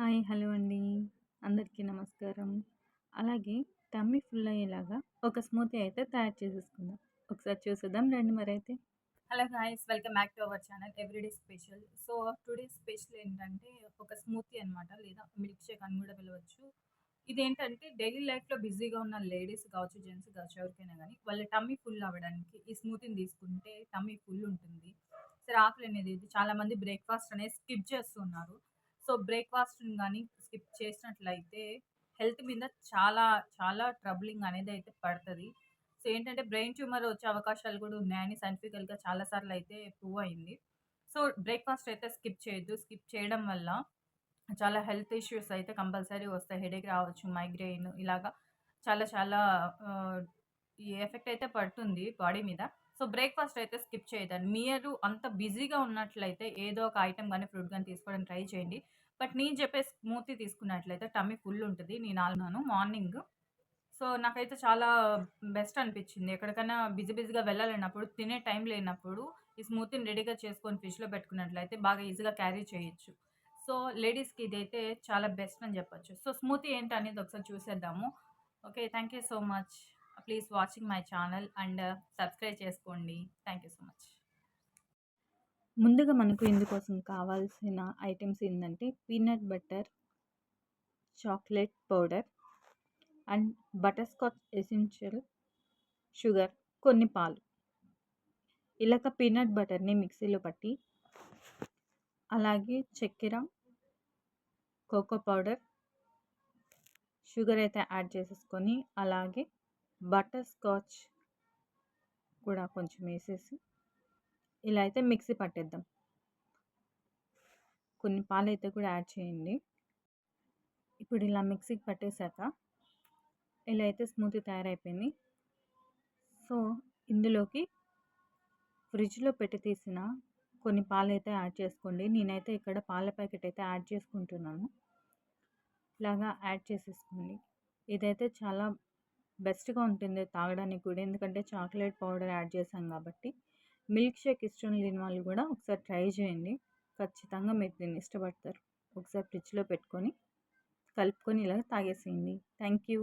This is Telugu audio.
హాయ్ హలో అండి. అందరికీ నమస్కారం. అలాగే టమ్మీ ఫుల్ అయ్యేలాగా ఒక స్మూతీ అయితే తయారు చేసేసుకుందాం. ఒకసారి చూసేద్దాం రండి మరి అయితే hello hi's welcome back to our channel everyday special so today special ఏంటంటే ఒక స్మూతీ అనమాట లేదా మిల్క్ షేక్ అని కూడా పిలవచ్చు. ఇదేంటంటే డైలీ లైఫ్లో బిజీగా ఉన్న లేడీస్ కావచ్చు జెంట్స్ కావచ్చు ఎవరికైనా కానీ వాళ్ళ టమ్మీ ఫుల్ అవ్వడానికి ఈ స్మూతీని తీసుకుంటే టమ్మీ ఫుల్ ఉంటుంది. సరే ఆకలి అనేది చాలామంది బ్రేక్ఫాస్ట్ అనేది స్కిప్ చేస్తున్నారు. సో బ్రేక్ఫాస్ట్ని కానీ స్కిప్ చేసినట్లయితే హెల్త్ మీద చాలా చాలా ట్రబులింగ్ అనేది అయితే పడుతుంది. సో ఏంటంటే బ్రెయిన్ ట్యూమర్ వచ్చే అవకాశాలు కూడా ఉన్నాయని సైంటిఫికల్గా చాలాసార్లు అయితే ప్రూవ్ అయింది. సో బ్రేక్ఫాస్ట్ అయితే స్కిప్ చేయొద్దు. స్కిప్ చేయడం వల్ల చాలా హెల్త్ ఇష్యూస్ అయితే కంపల్సరీ వస్తాయి. హెడేక్ రావచ్చు మైగ్రెయిన్ ఇలాగా చాలా చాలా ఈ ఎఫెక్ట్ అయితే పడుతుంది బాడీ మీద. సో బ్రేక్ఫాస్ట్ అయితే స్కిప్ చేయదండి. మీరు అంత బిజీగా ఉన్నట్లయితే ఏదో ఒక ఐటెం కానీ ఫ్రూట్ కానీ తీసుకోవడానికి ట్రై చేయండి. బట్ నేను చెప్పే స్మూతీ తీసుకున్నట్లయితే టమ్మీ ఫుల్ ఉంటుంది. నేను ఆల్నాను మార్నింగ్. సో నాకైతే చాలా బెస్ట్ అనిపించింది. ఎక్కడికైనా బిజీ బిజీగా వెళ్ళాలన్నప్పుడు తినే టైం లేనప్పుడు ఈ స్మూతీని రెడీగా చేసుకొని ఫ్రిడ్జ్లో పెట్టుకున్నట్లయితే బాగా ఈజీగా క్యారీ చేయొచ్చు. సో లేడీస్కి ఇదైతే చాలా బెస్ట్ అని చెప్పొచ్చు. సో స్మూతీ ఏంటి అనేది ఒకసారి చూసేద్దాము. Okay thank you so much. Please watching my channel and subscribe చేసుకోండి. థ్యాంక్ యూ సో మచ్ ముందుగా మనకు ఇందుకోసం కావాల్సిన ఐటమ్స్ ఏంటంటే peanut butter chocolate powder and butter scotch essential sugar కొన్ని పాలు. ఇలాగ పీనట్ బటర్ని మిక్సీలో పట్టి అలాగే చక్కెర కోకో పౌడర్ షుగర్ అయితే యాడ్ చేసేసుకొని అలాగే బటర్ స్కాచ్ కూడా కొంచెం వేసేసి ఇలా అయితే మిక్సీ పట్టేద్దాం. కొన్ని పాలు అయితే కూడా యాడ్ చేయండి. ఇప్పుడు ఇలా మిక్సీకి పట్టేశాక ఇలా అయితే స్మూతీ తయారైపోయింది. సో ఇందులోకి ఫ్రిడ్జ్లో పెట్టి తీసిన కొన్ని పాలు అయితే యాడ్ చేసుకోండి. నేనైతే ఇక్కడ పాల ప్యాకెట్ అయితే యాడ్ చేసుకుంటున్నాను. ఇలాగా యాడ్ చేసేసుకోండి. ఇదైతే చాలా బెస్ట్గా ఉంటుంది తాగడానికి కూడా. ఎందుకంటే చాక్లెట్ పౌడర్ యాడ్ చేసాం కాబట్టి. మిల్క్ షేక్ ఇష్టం లేని వాళ్ళు కూడా ఒకసారి ట్రై చేయండి. ఖచ్చితంగా మీరు దీన్ని ఇష్టపడతారు. ఒకసారి ఫ్రిడ్జ్లో పెట్టుకొని కలుపుకొని ఇలా తాగేసేయండి. Thank you